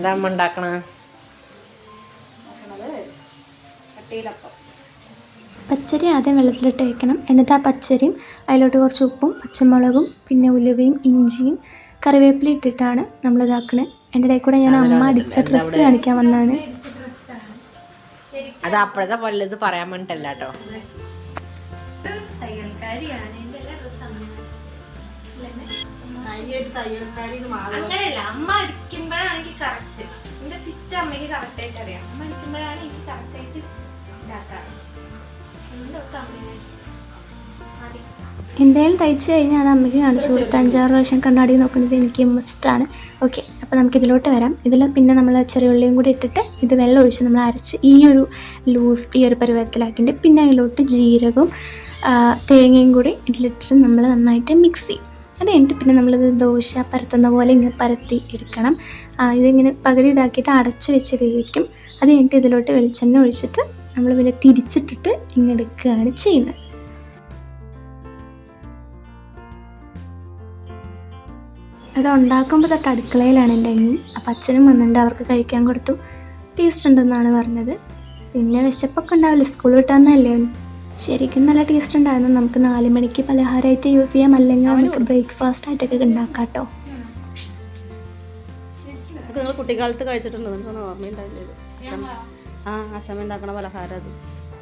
എന്താ അമ്മ ഉണ്ടാക്കണ പച്ചരി ആദ്യം വെള്ളത്തിലിട്ട് വെക്കണം. എന്നിട്ട് ആ പച്ചരിയും അതിലോട്ട് കുറച്ച് ഉപ്പും പച്ചമുളകും പിന്നെ ഉലുവയും ഇഞ്ചിയും കറിവേപ്പില ഇട്ടിട്ടാണ് നമ്മൾ ഇതാക്കണത് എന്റെ ഇടയിൽ കൂടെ ഞാൻ അമ്മ അടിച്ച ഡ്രസ്സ് കാണിക്കാൻ വന്നാണ്. അത് അപ്പോഴത്തെ പോലെ ഇത് പറയാൻ വേണ്ടിട്ടല്ല കേട്ടോ. അങ്ങനെയല്ല. അമ്മ അടിക്കുമ്പോഴാണ് എന്റെ ഫിറ്റ് അമ്മയ്ക്ക് കറക്റ്റായിട്ട് അറിയാം. അമ്മ അടിക്കുമ്പോഴാണ് എനിക്ക് കറക്റ്റായിട്ട് ഇതാക്കാറ്. എന്തായാലും തയ്ച്ച് കഴിഞ്ഞാൽ അത് അമ്മയ്ക്ക് കാണിച്ചു കൊടുത്ത് അഞ്ചാറ് പ്രാവശ്യം കണ്ണാടി നോക്കുന്നത് എനിക്ക് മസ്റ്റാണ് ഓക്കെ അപ്പോൾ നമുക്ക് ഇതിലോട്ട് വരാം. ഇതിൽ പിന്നെ നമ്മൾ ചെറിയ ഉള്ളിയും കൂടി ഇട്ടിട്ട് ഇത് വെള്ളം ഒഴിച്ച് നമ്മൾ അരച്ച് ഈ ഒരു ലൂസ് ഈ ഒരു പരുവത്തിലാക്കിയിട്ട് പിന്നെ അതിലോട്ട് ജീരകവും തേങ്ങയും കൂടി ഇതിലിട്ടിട്ട് നമ്മൾ നന്നായിട്ട് മിക്സ് ചെയ്യും. അത് കഴിഞ്ഞിട്ട് പിന്നെ നമ്മളിത് ദോശ പരത്തുന്ന പോലെ ഇങ്ങനെ പരത്തി എടുക്കണം. ഇതിങ്ങനെ പകുതി ഇതാക്കിയിട്ട് അടച്ച് വെച്ച് വേവിക്കും. അത് കഴിഞ്ഞിട്ട് ഇതിലോട്ട് വെളിച്ചെണ്ണ ഒഴിച്ചിട്ട് നമ്മൾ പിന്നെ തിരിച്ചിട്ടിട്ട് ഇങ്ങെടുക്കുകയാണ് ചെയ്യുന്നത്. അത് ഉണ്ടാക്കുമ്പോൾ തൊട്ട് അടുക്കളയിലാണ് എന്റെ അങ്ങി അപ്പം അച്ഛനും വന്നിട്ടുണ്ട് അവർക്ക് കഴിക്കാൻ കൊടുത്തു. ടേസ്റ്റ് ഉണ്ടെന്നാണ് പറഞ്ഞത്. പിന്നെ വിശപ്പൊക്കെ ഉണ്ടാവില്ല? സ്കൂൾ വിട്ടാന്നല്ലേ ശരിക്കും നല്ല ടേസ്റ്റ് ഉണ്ടായിരുന്നു. നമുക്ക് നാല് മണിക്ക് പലഹാരമായിട്ട് യൂസ് ചെയ്യാം. അല്ലെങ്കിൽ നമുക്ക് ബ്രേക്ക്ഫാസ്റ്റ് ആയിട്ടൊക്കെ ഉണ്ടാക്കാം കേട്ടോ. നിങ്ങൾ കുട്ടിക്കാലത്ത് കഴിച്ചിട്ടുണ്ടോ? ഓർമ്മയുണ്ടാവില്ല ആ അച്ഛമ്മ ഉണ്ടാക്കണ പലഹാരം അത്.